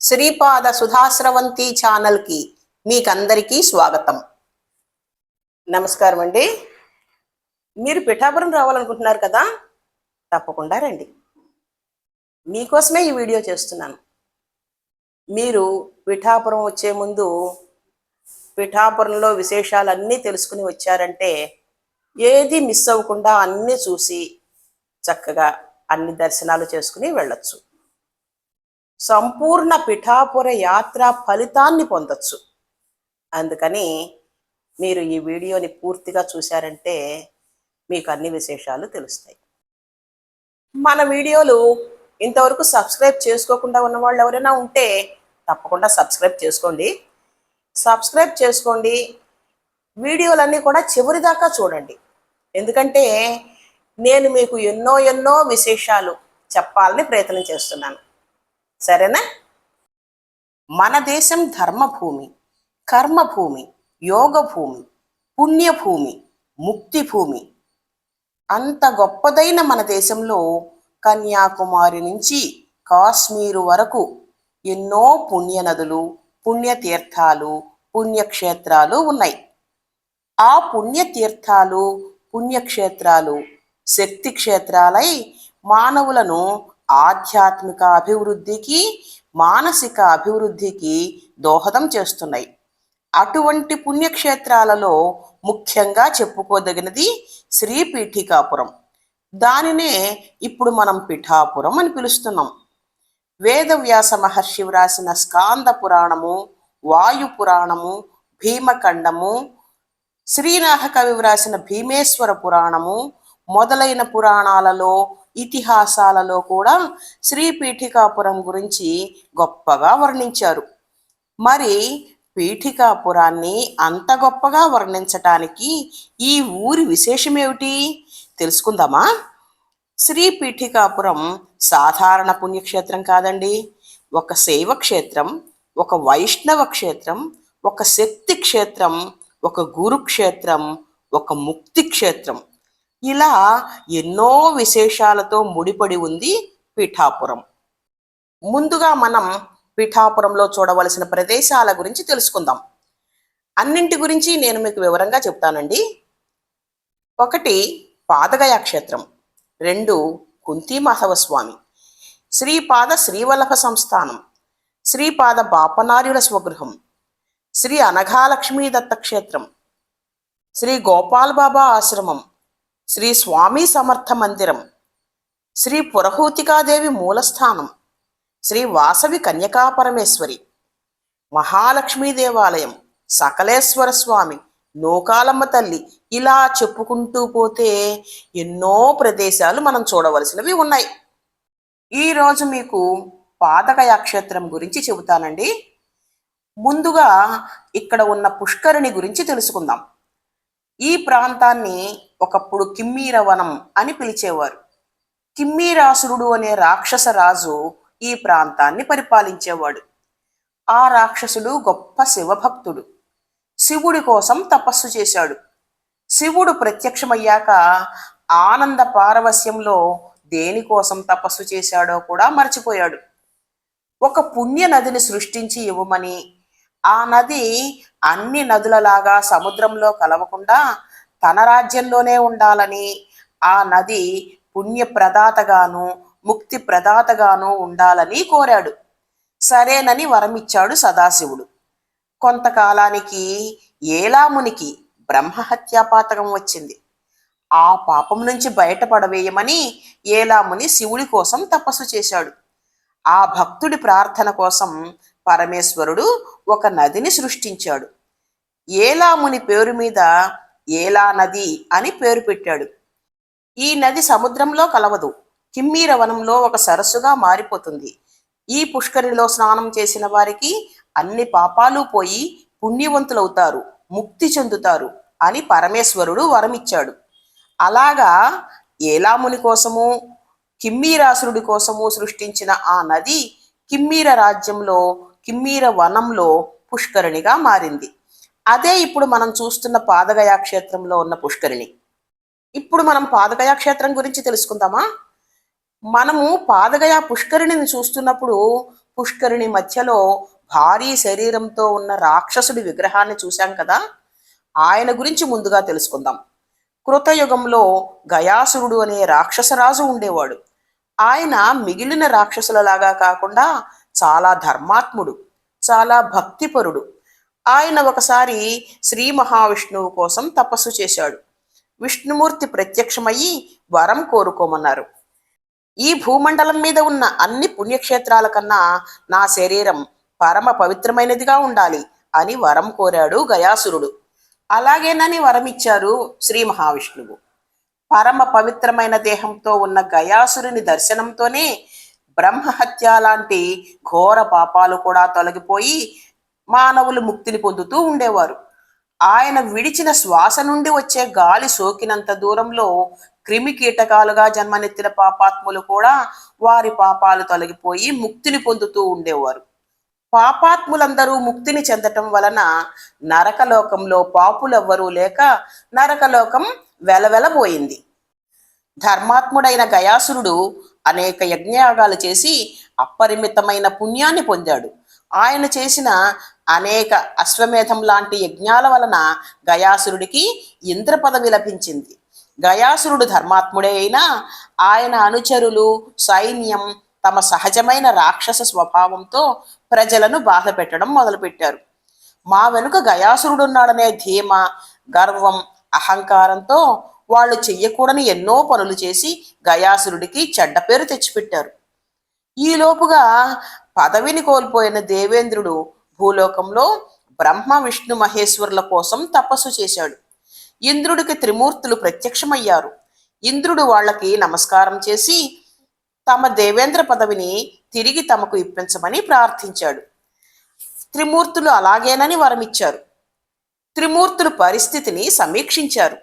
శ్రీపాద సుధాశ్రవంతి ఛానల్కి మీకందరికీ స్వాగతం. నమస్కారం అండి. మీరు పిఠాపురం రావాలనుకుంటున్నారు కదా? తప్పకుండా రండి. మీకోసమే ఈ వీడియో చేస్తున్నాను. మీరు పిఠాపురం వచ్చే ముందు పిఠాపురంలో విశేషాలన్నీ తెలుసుకుని వచ్చారంటే ఏది మిస్ అవ్వకుండా అన్నీ చూసి చక్కగా అన్ని దర్శనాలు చేసుకుని వెళ్ళొచ్చు. సంపూర్ణ పిఠాపుర యాత్ర ఫలితాన్ని పొందొచ్చు. అందుకని మీరు ఈ వీడియోని పూర్తిగా చూశారంటే మీకు అన్ని విశేషాలు తెలుస్తాయి. మన వీడియోలు ఇంతవరకు సబ్స్క్రైబ్ చేసుకోకుండా ఉన్న వాళ్ళు ఎవరైనా ఉంటే తప్పకుండా సబ్స్క్రైబ్ చేసుకోండి. సబ్స్క్రైబ్ చేసుకోండి. వీడియోలన్నీ కూడా చివరి దాకా చూడండి. ఎందుకంటే నేను మీకు ఎన్నో ఎన్నో విశేషాలు చెప్పాలని ప్రయత్నం చేస్తున్నాను. సరేనా? మన దేశం ధర్మభూమి కర్మభూమి యోగభూమి పుణ్యభూమి ముక్తి భూమి అంత గొప్పదైన మన దేశంలో కన్యాకుమారి నుంచి కాశ్మీరు వరకు ఎన్నో పుణ్య నదులు పుణ్యతీర్థాలు పుణ్యక్షేత్రాలు ఉన్నాయి. ఆ పుణ్యతీర్థాలు పుణ్యక్షేత్రాలు శక్తి క్షేత్రాలై మానవులను ఆధ్యాత్మిక అభివృద్ధికి మానసిక అభివృద్ధికి దోహదం చేస్తున్నాయి. అటువంటి పుణ్యక్షేత్రాలలో ముఖ్యంగా చెప్పుకోదగినది శ్రీ పీఠికాపురం దానినే ఇప్పుడు మనం పిఠాపురం అని పిలుస్తున్నాం. వేదవ్యాస మహర్షి వ్రాసిన స్కాంద పురాణము వాయు పురాణము భీమఖండము శ్రీనాథ కవి వ్రాసిన భీమేశ్వర పురాణము మొదలైన పురాణాలలో ఇతిహాసాలలో కూడా శ్రీ పీఠికాపురం గురించి గొప్పగా వర్ణించారు. మరి పీఠికాపురాన్ని అంత గొప్పగా వర్ణించటానికి ఈ ఊరి విశేషమేమిటి? తెలుసుకుందామా? శ్రీ పీఠికాపురం సాధారణ పుణ్యక్షేత్రం కాదండి. ఒక శైవ క్షేత్రం ఒక వైష్ణవ క్షేత్రం ఒక శక్తి క్షేత్రం ఒక గురుక్షేత్రం ఒక ముక్తి క్షేత్రం. ఇలా ఎన్నో విశేషాలతో ముడిపడి ఉంది పీఠాపురం. ముందుగా మనం పీఠాపురంలో చూడవలసిన ప్రదేశాల గురించి తెలుసుకుందాం. అన్నింటి గురించి నేను మీకు వివరంగా చెప్తానండి. ఒకటి పాదగయ క్షేత్రం. రెండు కుంతి మాధవ స్వామి. శ్రీపాద శ్రీవల్లభ సంస్థానం. శ్రీపాద బాపనార్యుల స్వగృహం. శ్రీ అనఘాలక్ష్మీ దత్త క్షేత్రం. శ్రీ గోపాల్ బాబా ఆశ్రమం. శ్రీ స్వామి సమర్థ మందిరం శ్రీ పురహూతికాదేవి మూలస్థానం శ్రీ వాసవి కన్యకాపరమేశ్వరి మహాలక్ష్మీ దేవాలయం సకలేశ్వర స్వామి నూకాలమ్మ తల్లి ఇలా చెప్పుకుంటూ పోతే ఎన్నో ప్రదేశాలు మనం చూడవలసినవి ఉన్నాయి. ఈరోజు మీకు పాతకయాక్షేత్రం గురించి చెబుతానండి. ముందుగా ఇక్కడ ఉన్న పుష్కరిణి గురించి తెలుసుకుందాం. ఈ ప్రాంతాన్ని ఒకప్పుడు కిమ్మీరవనం అని పిలిచేవారు. కిమ్మీరాసురుడు అనే రాక్షస రాజు ఈ ప్రాంతాన్ని పరిపాలించేవాడు. ఆ రాక్షసుడు గొప్ప శివభక్తుడు. శివుడి కోసం తపస్సు చేశాడు. శివుడు ప్రత్యక్షమయ్యాక ఆనంద పారవస్యంలో దేనికోసం తపస్సు చేశాడో కూడా మర్చిపోయాడు. ఒక పుణ్య నదిని సృష్టించి ఇవ్వమని ఆ నది అన్ని నదులలాగా సముద్రంలో కలవకుండా తన రాజ్యంలోనే ఉండాలని ఆ నది పుణ్య ప్రదాతగాను ముక్తి ప్రదాతగాను ఉండాలని కోరాడు. సరేనని వరమిచ్చాడు సదాశివుడు. కొంతకాలానికి ఏలామునికి బ్రహ్మహత్యాపాతకం వచ్చింది. ఆ పాపం నుంచి బయటపడవేయమని ఏలాముని శివుడి కోసం తపస్సు చేశాడు. ఆ భక్తుడి ప్రార్థన కోసం పరమేశ్వరుడు ఒక నదిని సృష్టించాడు. ఏలాముని పేరు మీద ఏలా నది అని పేరు పెట్టాడు. ఈ నది సముద్రంలో కలవదు. కిమ్మీర వనంలో ఒక సరస్సుగా మారిపోతుంది. ఈ పుష్కరిలో స్నానం చేసిన వారికి అన్ని పాపాలు పోయి పుణ్యవంతులవుతారు ముక్తి చెందుతారు అని పరమేశ్వరుడు వరమిచ్చాడు. అలాగా ఏలాముని కోసము కిమ్మీరాసురుడి కోసము సృష్టించిన ఆ నది కిమ్మీర రాజ్యంలో కిమ్మీర వనంలో పుష్కరిణిగా మారింది. అదే ఇప్పుడు మనం చూస్తున్న పాదగయా క్షేత్రంలో ఉన్న పుష్కరిణి. ఇప్పుడు మనం పాదగయా క్షేత్రం గురించి తెలుసుకుందామా? మనము పాదగయ పుష్కరిణిని చూస్తున్నప్పుడు పుష్కరిణి మధ్యలో భారీ శరీరంతో ఉన్న రాక్షసుడి విగ్రహాన్ని చూశాం కదా? ఆయన గురించి ముందుగా తెలుసుకుందాం. కృతయుగంలో గయాసురుడు అనే రాక్షసరాజు ఉండేవాడు. ఆయన మిగిలిన రాక్షసులలాగా కాకుండా చాలా ధర్మాత్ముడు చాలా భక్తిపరుడు. ఆయన ఒకసారి శ్రీ మహావిష్ణువు కోసం తపస్సు చేశాడు. విష్ణుమూర్తి ప్రత్యక్షమయ్యి వరం కోరుకోమన్నారు. ఈ భూమండలం మీద ఉన్న అన్ని పుణ్యక్షేత్రాల కన్నా నా శరీరం పరమ పవిత్రమైనదిగా ఉండాలి అని వరం కోరాడు గయాసురుడు. అలాగేనని వరం ఇచ్చారు శ్రీ మహావిష్ణువు. పరమ పవిత్రమైన దేహంతో ఉన్న గయాసురుని దర్శనంతోనే బ్రహ్మహత్య లాంటి ఘోర పాపాలు కూడా తొలగిపోయి మానవులు ముక్తిని పొందుతూ ఉండేవారు. ఆయన విడిచిన శ్వాస నుండి వచ్చే గాలి సోకినంత దూరంలో క్రిమి కీటకాలుగా జన్మనెత్తిన పాపాత్ములు కూడా వారి పాపాలు తొలగిపోయి ముక్తిని పొందుతూ ఉండేవారు. పాపాత్ములందరూ ముక్తిని చెందటం వలన నరకలోకంలో పాపులెవ్వరూ లేక నరకలోకం వెలవెలబోయింది. ధర్మాత్ముడైన గయాసురుడు అనేక యజ్ఞయాగాలు చేసి అపరిమితమైన పుణ్యాన్ని పొందాడు. ఆయన చేసిన అనేక అశ్వమేధం లాంటి యజ్ఞాల వలన గయాసురుడికి ఇంద్ర పదవి లభించింది. గయాసురుడు ధర్మాత్ముడే అయినా ఆయన అనుచరులు సైన్యం తమ సహజమైన రాక్షస స్వభావంతో ప్రజలను బాధ పెట్టడం మొదలుపెట్టారు. మా వెనుక గయాసురుడున్నాడనే ధీమ గర్వం అహంకారంతో వాళ్ళు చెయ్యకూడని ఎన్నో పనులు చేసి గయాసురుడికి చెడ్డ పేరు తెచ్చిపెట్టారు. ఈలోపుగా పదవిని కోల్పోయిన దేవేంద్రుడు భూలోకంలో బ్రహ్మ విష్ణు మహేశ్వరుల కోసం తపస్సు చేశాడు. ఇంద్రుడికి త్రిమూర్తులు ప్రత్యక్షమయ్యారు. ఇంద్రుడు వాళ్ళకి నమస్కారం చేసి తమ దేవేంద్ర పదవిని తిరిగి తమకు ఇప్పించమని ప్రార్థించాడు. త్రిమూర్తులు అలాగేనని వరమిచ్చారు. త్రిమూర్తులు పరిస్థితిని సమీక్షించారు.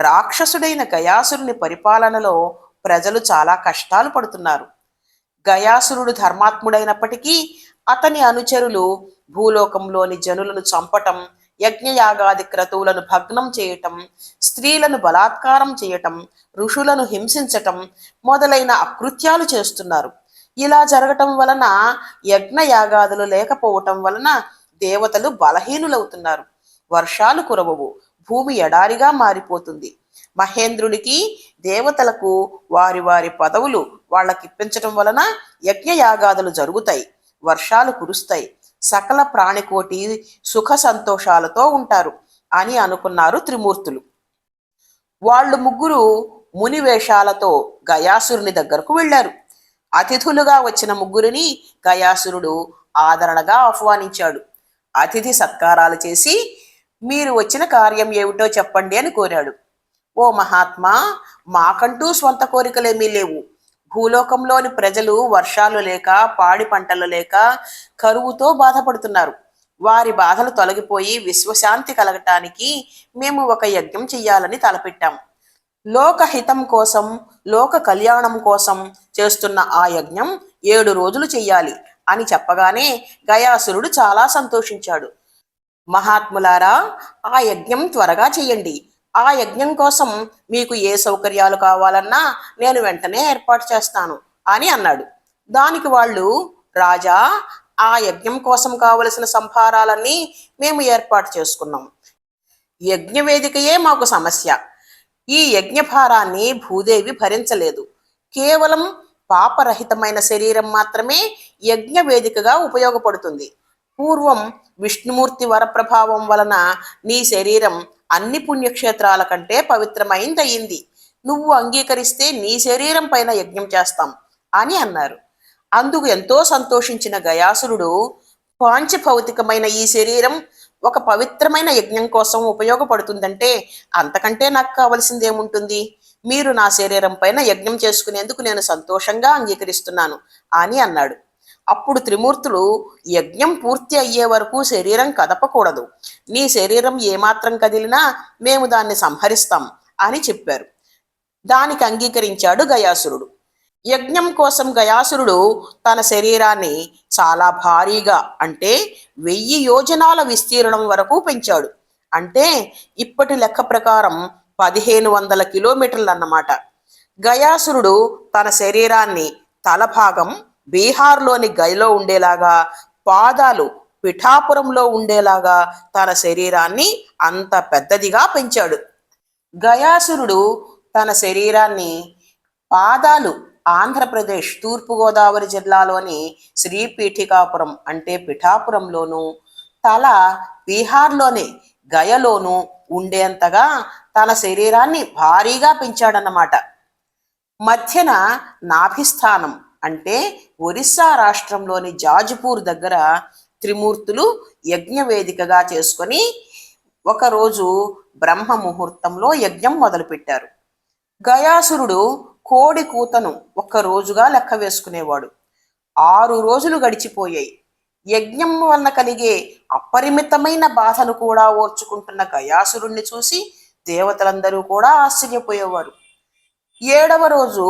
రాక్షసుడైన గయాసురుని పరిపాలనలో ప్రజలు చాలా కష్టాలు పడుతున్నారు. గయాసురుడు ధర్మాత్ముడైనప్పటికీ అతని అనుచరులు భూలోకంలోని జనులను చంపటం యజ్ఞయాగాది క్రతువులను భగ్నం చేయటం స్త్రీలను బలాత్కారం చేయటం ఋషులను హింసించటం మొదలైన అకృత్యాలు చేస్తున్నారు. ఇలా జరగటం వలన యజ్ఞయాగాదులు లేకపోవటం వలన దేవతలు బలహీనులవుతున్నారు. వర్షాలు కురవవు భూమి ఎడారిగా మారిపోతుంది. మహేంద్రుడికి దేవతలకు వారి వారి పదవులు వాళ్ళకిప్పించటం వలన యజ్ఞయాగాదులు జరుగుతాయి. వర్షాలు కురుస్తాయి. సకల ప్రాణికోటి సుఖ సంతోషాలతో ఉంటారు అని అనుకున్నారు త్రిమూర్తులు. వాళ్ళు ముగ్గురు ముని వేషాలతో గయాసురుని దగ్గరకు వెళ్ళారు. అతిథులుగా వచ్చిన ముగ్గురిని గయాసురుడు ఆదరణగా ఆహ్వానించాడు. అతిథి సత్కారాలు చేసి మీరు వచ్చిన కార్యం ఏమిటో చెప్పండి అని కోరాడు. ఓ మహాత్మా మాకంటూ స్వంత కోరికలేమీ లేవు. భూలోకంలోని ప్రజలు వర్షాలు లేక పాడి పంటలు లేక కరువుతో బాధపడుతున్నారు. వారి బాధలు తొలగిపోయి విశ్వశాంతి కలగటానికి మేము ఒక యజ్ఞం చెయ్యాలని తలపెట్టాం. లోకహితం కోసం లోక కళ్యాణం కోసం చేస్తున్న ఆ యజ్ఞం ఏడు రోజులు చెయ్యాలి అని చెప్పగానే గయాసురుడు చాలా సంతోషించాడు. మహాత్ములారా ఆ యజ్ఞం త్వరగా చెయ్యండి. ఆ యజ్ఞం కోసం మీకు ఏ సౌకర్యాలు కావాలన్నా నేను వెంటనే ఏర్పాటు చేస్తాను అని అన్నాడు. దానికి వాళ్ళు రాజా ఆ యజ్ఞం కోసం కావలసిన సంభారాలన్నీ మేము ఏర్పాటు చేసుకున్నాం. యజ్ఞవేదికయే మాకు సమస్య. ఈ యజ్ఞభారాన్ని భూదేవి భరించలేదు. కేవలం పాపరహితమైన శరీరం మాత్రమే యజ్ఞ వేదికగా ఉపయోగపడుతుంది. పూర్వం విష్ణుమూర్తి వరప్రభావం వలన నీ శరీరం అన్ని పుణ్యక్షేత్రాల కంటే పవిత్రమైందయింది నువ్వు అంగీకరిస్తే నీ శరీరం పైన యజ్ఞం చేస్తాం అని అన్నారు. అందుకు ఎంతో సంతోషించిన గయాసురుడు పాంచభౌతికమైన ఈ శరీరం ఒక పవిత్రమైన యజ్ఞం కోసం ఉపయోగపడుతుందంటే అంతకంటే నాకు కావలసింది ఏముంటుంది మీరు నా శరీరం పైన యజ్ఞం చేసుకునేందుకు నేను సంతోషంగా అంగీకరిస్తున్నాను అని అన్నాడు. అప్పుడు త్రిమూర్తులు యజ్ఞం పూర్తి అయ్యే వరకు శరీరం కదపకూడదు. నీ శరీరం ఏమాత్రం కదిలినా మేము దాన్ని సంహరిస్తాం అని చెప్పారు. దానికి అంగీకరించాడు గయాసురుడు. యజ్ఞం కోసం గయాసురుడు తన శరీరాన్ని చాలా భారీగా అంటే వెయ్యి యోజనాల విస్తీర్ణం వరకు పెంచాడు. అంటే ఇప్పటి లెక్క ప్రకారం పదిహేను వందల కిలోమీటర్లు అన్నమాట. గయాసురుడు తన శరీరాన్ని తల భాగం బీహార్లోని గయలో ఉండేలాగా పాదాలు పిఠాపురంలో ఉండేలాగా తన శరీరాన్ని అంత పెద్దదిగా పెంచాడు. గయాసురుడు తన శరీరాన్ని పాదాలు ఆంధ్రప్రదేశ్ తూర్పుగోదావరి జిల్లాలోని శ్రీపీఠికాపురం అంటే పిఠాపురంలోను తల బీహార్లోని గయలోను ఉండేంతగా తన శరీరాన్ని భారీగా పెంచాడన్నమాట. మధ్యన నాభిస్థానం అంటే ఒరిస్సా రాష్ట్రంలోని జాజ్పూర్ దగ్గర త్రిమూర్తులు యజ్ఞవేదికగా చేసుకొని ఒకరోజు బ్రహ్మ ముహూర్తంలో యజ్ఞం మొదలుపెట్టారు. గయాసురుడు కోడి కూతను ఒక్క రోజుగా లెక్క వేసుకునేవాడు. ఆరు రోజులు గడిచిపోయాయి. యజ్ఞం వలన కలిగే అపరిమితమైన బాధను కూడా ఓర్చుకుంటున్న గయాసురుణ్ణి చూసి దేవతలందరూ కూడా ఆశ్చర్యపోయేవారు. ఏడవ రోజు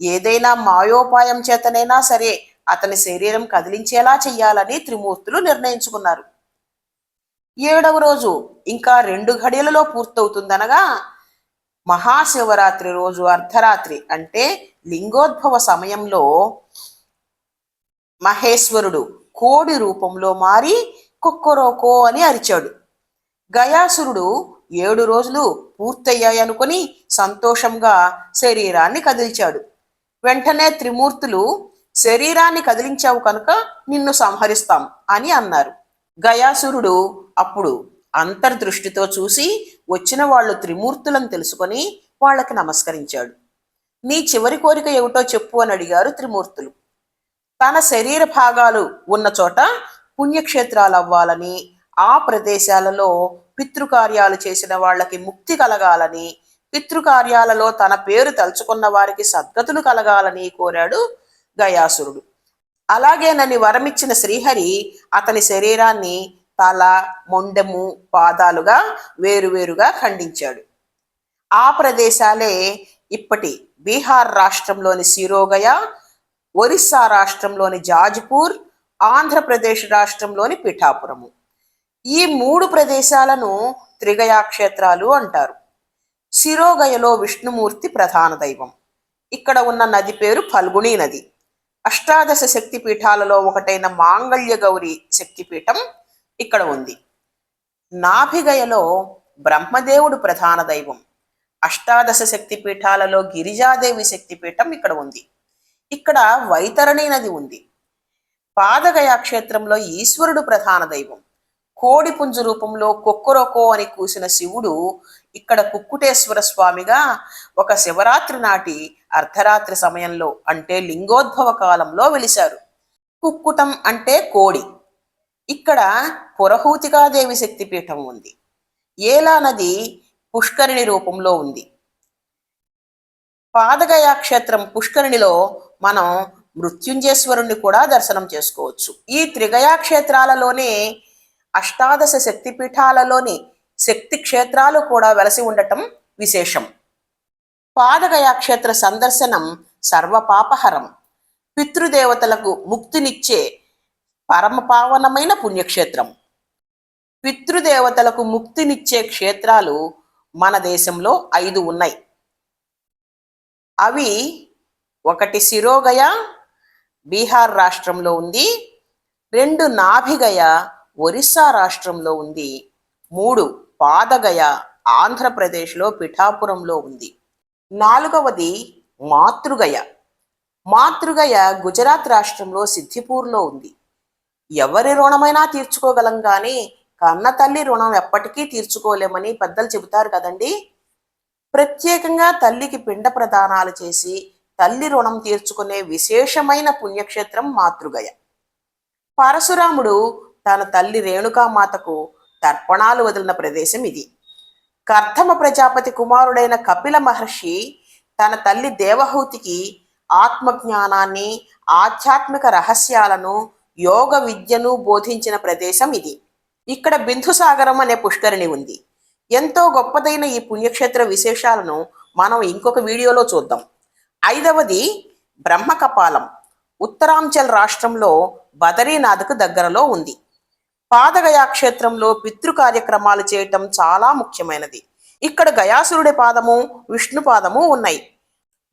ఏదైనా మాయోపాయం చేతనైనా సరే అతని శరీరం కదిలించేలా చెయ్యాలని త్రిమూర్తులు నిర్ణయించుకున్నారు. ఏడవ రోజు ఇంకా రెండు ఘడియలలో పూర్తవుతుందనగా మహాశివరాత్రి రోజు అర్ధరాత్రి అంటే లింగోద్భవ సమయంలో మహేశ్వరుడు కోడి రూపంలో మారి కుక్కరోకో అని అరిచాడు. గయాసురుడు ఏడు రోజులు పూర్తయ్యాయనుకొని సంతోషంగా శరీరాన్ని కదిల్చాడు. వెంటనే త్రిమూర్తులు శరీరాన్ని కదిలించావు కనుక నిన్ను సంహరిస్తాం అని అన్నారు. గయాసురుడు అప్పుడు అంతర్దృష్టితో చూసి వచ్చిన వాళ్ళు త్రిమూర్తులను తెలుసుకొని వాళ్ళకి నమస్కరించాడు. నీ చివరి కోరిక ఏమిటో చెప్పు అని అడిగారు త్రిమూర్తులు. తన శరీర భాగాలు ఉన్న చోట పుణ్యక్షేత్రాలు అవ్వాలని ఆ ప్రదేశాలలో పితృకార్యాలు చేసిన వాళ్ళకి ముక్తి కలగాలని పితృకార్యాలలో తన పేరు తలుచుకున్న వారికి సద్గతులు కలగాలని కోరాడు గయాసురుడు. అలాగే నన్ను వరమిచ్చిన శ్రీహరి అతని శరీరాన్ని తల మొండెము పాదాలుగా వేరువేరుగా ఖండించాడు. ఆ ప్రదేశాలే ఇప్పటి బీహార్ రాష్ట్రంలోని సిరోగయ ఒరిస్సా రాష్ట్రంలోని జాజ్పూర్ ఆంధ్రప్రదేశ్ రాష్ట్రంలోని పిఠాపురము. ఈ మూడు ప్రదేశాలను త్రిగయా క్షేత్రాలు అంటారు. శిరోగయలో విష్ణుమూర్తి ప్రధాన దైవం. ఇక్కడ ఉన్న నది పేరు ఫల్గుణి నది. అష్టాదశ శక్తి పీఠాలలో ఒకటైన మాంగళ్య గౌరి శక్తిపీఠం ఇక్కడ ఉంది. నాభిగయలో బ్రహ్మదేవుడు ప్రధాన దైవం. అష్టాదశ శక్తి పీఠాలలో గిరిజాదేవి శక్తిపీఠం ఇక్కడ ఉంది. ఇక్కడ వైతరణి నది ఉంది. పాదగయా క్షేత్రంలో ఈశ్వరుడు ప్రధాన దైవం. కోడిపుంజు రూపంలో కొక్కరొకో అని కూసిన శివుడు ఇక్కడ కుక్కుటేశ్వర స్వామిగా ఒక శివరాత్రి నాటి అర్ధరాత్రి సమయంలో అంటే లింగోద్భవ కాలంలో వెలిశారు. కుక్కుటం అంటే కోడి. ఇక్కడ పురహూతికాదేవి శక్తిపీఠం ఉంది. ఏలా నది పుష్కరిణి రూపంలో ఉంది. పాదగయా క్షేత్రం పుష్కరిణిలో మనం మృత్యుంజేశ్వరుణ్ణి కూడా దర్శనం చేసుకోవచ్చు. ఈ త్రిగయా క్షేత్రాలలోనే అష్టాదశ శక్తి పీఠాలలోని శక్తి క్షేత్రాలు కూడా వెలసి ఉండటం విశేషం. పాదగయా క్షేత్ర సందర్శనం సర్వపాపహరం. పితృదేవతలకు ముక్తినిచ్చే పరమపావనమైన పుణ్యక్షేత్రం. పితృదేవతలకు ముక్తినిచ్చే క్షేత్రాలు మన దేశంలో ఐదు ఉన్నాయి. అవి ఒకటి శిరోగయ బీహార్ రాష్ట్రంలో ఉంది. రెండు నాభిగయ ఒరిస్సా రాష్ట్రంలో ఉంది. మూడు పాదగయ ఆంధ్రప్రదేశ్లో పిఠాపురంలో ఉంది. నాలుగవది మాతృగయ. మాతృగయ గుజరాత్ రాష్ట్రంలో సిద్ధిపూర్లో ఉంది. ఎవరి రుణమైనా తీర్చుకోగలం కానీ కన్న తల్లి రుణం ఎప్పటికీ తీర్చుకోలేమని పెద్దలు చెబుతారు కదండి. ప్రత్యేకంగా తల్లికి పిండ ప్రదానాలు చేసి తల్లి రుణం తీర్చుకునే విశేషమైన పుణ్యక్షేత్రం మాతృగయ. పరశురాముడు తన తల్లి రేణుకామాతకు తర్పణాలు వదిలిన ప్రదేశం ఇది. కర్ధమ ప్రజాపతి కుమారుడైన కపిల మహర్షి తన తల్లి దేవహూతికి ఆత్మజ్ఞానాన్ని ఆధ్యాత్మిక రహస్యాలను యోగ విద్యను బోధించిన ప్రదేశం ఇది. ఇక్కడ బిందుసాగరం అనే పుష్కరిణి ఉంది. ఎంతో గొప్పదైన ఈ పుణ్యక్షేత్ర విశేషాలను మనం ఇంకొక వీడియోలో చూద్దాం. ఐదవది బ్రహ్మకపాలం. ఉత్తరాంచల్ రాష్ట్రంలో బదరీనాథ్కు దగ్గరలో ఉంది. పాదగయా క్షేత్రంలో పితృ కార్యక్రమాలు చేయటం చాలా ముఖ్యమైనది. ఇక్కడ గయాసురుడి పాదము విష్ణు పాదము ఉన్నాయి.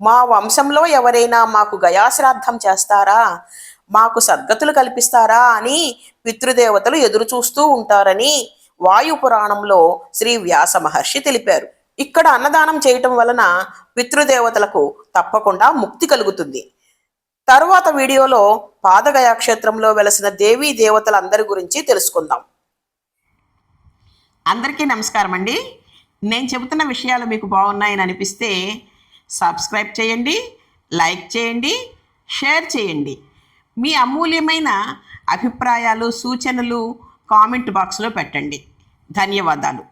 మా వంశంలో ఎవరైనా మాకు గయాశ్రాద్ధం చేస్తారా? మాకు సద్గతులు కల్పిస్తారా అని పితృదేవతలు ఎదురు చూస్తూ ఉంటారని వాయు పురాణంలో శ్రీ వ్యాస మహర్షి తెలిపారు. ఇక్కడ అన్నదానం చేయటం వలన పితృదేవతలకు తప్పకుండా ముక్తి కలుగుతుంది. తరువాత వీడియోలో పాదగయా క్షేత్రంలో వెలసిన దేవీ దేవతలందరి గురించి తెలుసుకుందాం. అందరికీ నమస్కారం అండి. నేను చెబుతున్న విషయాలు మీకు బాగున్నాయని అనిపిస్తే సబ్స్క్రైబ్ చేయండి లైక్ చేయండి షేర్ చేయండి. మీ అమూల్యమైన అభిప్రాయాలు సూచనలు కామెంట్ బాక్స్లో పెట్టండి. ధన్యవాదాలు.